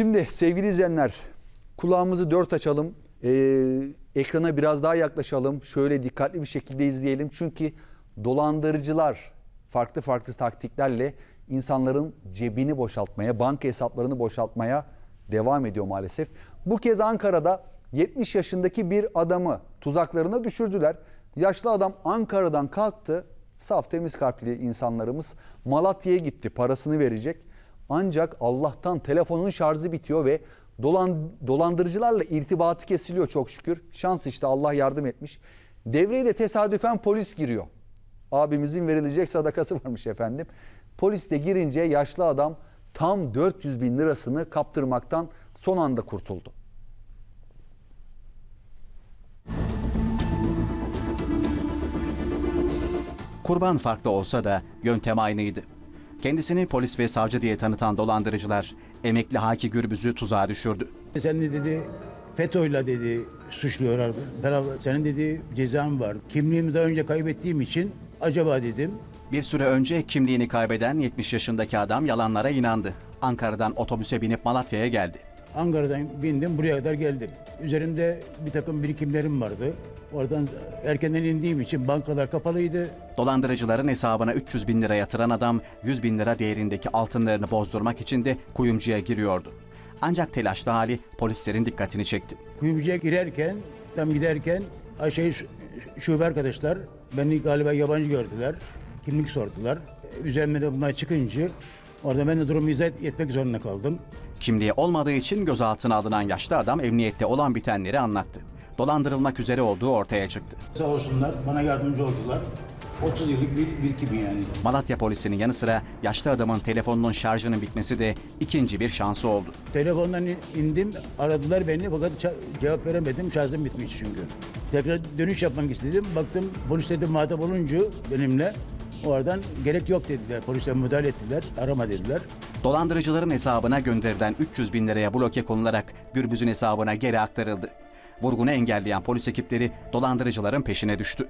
Şimdi sevgili izleyenler kulağımızı dört açalım. Ee, ekrana biraz daha yaklaşalım. Şöyle dikkatli bir şekilde izleyelim. Çünkü dolandırıcılar farklı farklı taktiklerle insanların cebini boşaltmaya, banka hesaplarını boşaltmaya devam ediyor maalesef. Bu kez Ankara'da 70 yaşındaki bir adamı tuzaklarına düşürdüler. Yaşlı adam Ankara'dan kalktı. Saf temiz kalpli insanlarımız Malatya'ya gitti. Parasını verecek. Ancak Allah'tan telefonun şarjı bitiyor ve dolan, dolandırıcılarla irtibatı kesiliyor çok şükür. Şans işte Allah yardım etmiş. Devreye de tesadüfen polis giriyor. Abimizin verilecek sadakası varmış efendim. Polis de girince yaşlı adam tam 400 bin lirasını kaptırmaktan son anda kurtuldu. Kurban farklı olsa da yöntem aynıydı. Kendisini polis ve savcı diye tanıtan dolandırıcılar emekli Haki Gürbüz'ü tuzağa düşürdü. Sen de dedi FETÖ'yle dedi suçluyorlardı. Beraber senin dedi cezan var. Kimliğimi daha önce kaybettiğim için acaba dedim. Bir süre önce kimliğini kaybeden 70 yaşındaki adam yalanlara inandı. Ankara'dan otobüse binip Malatya'ya geldi. Ankara'dan bindim buraya kadar geldim. Üzerimde bir takım birikimlerim vardı. Oradan erkenden indiğim için bankalar kapalıydı. Dolandırıcıların hesabına 300 bin lira yatıran adam 100 bin lira değerindeki altınlarını bozdurmak için de kuyumcuya giriyordu. Ancak telaşlı hali polislerin dikkatini çekti. Kuyumcuya girerken, tam giderken şey şube arkadaşlar beni galiba yabancı gördüler. Kimlik sordular. Üzerimde de bunlar çıkınca orada ben de durumu izah etmek zorunda kaldım. Kimliği olmadığı için gözaltına alınan yaşlı adam emniyette olan bitenleri anlattı. Dolandırılmak üzere olduğu ortaya çıktı. Sağ olsunlar bana yardımcı oldular. 30 yıllık bir birikimi yani. Malatya polisinin yanı sıra yaşlı adamın telefonunun şarjının bitmesi de ikinci bir şansı oldu. Telefondan indim, aradılar beni fakat cevap veremedim, şarjım bitmiş çünkü. Tekrar dönüş yapmak istedim, baktım polis dedi muhatap olunca benimle oradan gerek yok dediler. Polisler müdahale ettiler, arama dediler. Dolandırıcıların hesabına gönderilen 300 bin liraya bloke konularak Gürbüz'ün hesabına geri aktarıldı. Vurgunu engelleyen polis ekipleri dolandırıcıların peşine düştü.